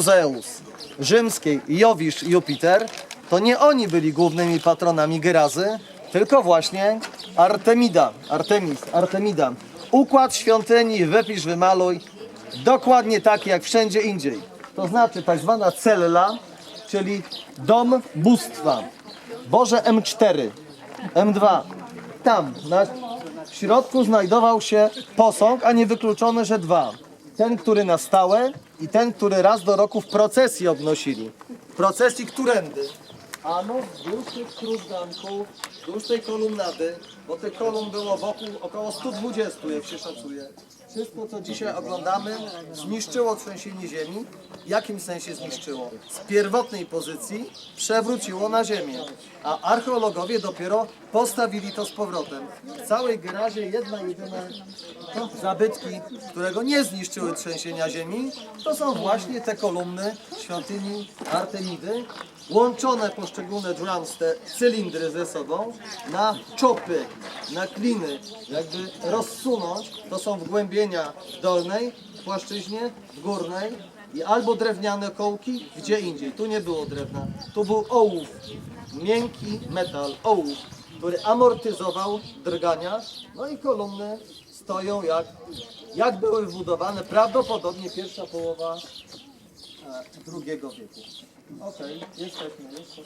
Zeus, rzymskiej Jowisz Jupiter, to nie oni byli głównymi patronami Gerazy, tylko właśnie Artemida, Artemis, Artemida. Układ świątyni wypisz, wymaluj, dokładnie taki jak wszędzie indziej. To znaczy tak zwana cella, czyli dom bóstwa. Boże M4, M2. Tam na, w środku znajdował się posąg, a nie wykluczone, że dwa. Ten, który na stałe i ten, który raz do roku w procesji obnosili. Procesji którędy? Ano wzdłuż tych krużganków, wzdłuż tej kolumnady, bo tych kolumn było wokół około 120, jak się szacuje. Wszystko, co dzisiaj oglądamy, zniszczyło trzęsienie ziemi. W jakim sensie zniszczyło? Z pierwotnej pozycji przewróciło na ziemię, a archeologowie dopiero postawili to z powrotem. W całej Gerazie jedna jedyna zabytki, którego nie zniszczyły trzęsienia ziemi, to są właśnie te kolumny świątyni Artemidy, łączone poszczególne drums, te cylindry ze sobą, na czopy, na kliny, jakby rozsunąć, to są wgłębienia dolnej płaszczyźnie, w górnej i albo drewniane kołki, gdzie indziej. Tu nie było drewna, tu był ołów, miękki metal, ołów, który amortyzował drgania, no i kolumny stoją jak, jak były wbudowane, prawdopodobnie pierwsza połowa e, drugiego wieku. Okej, jesteśmy, jesteśmy.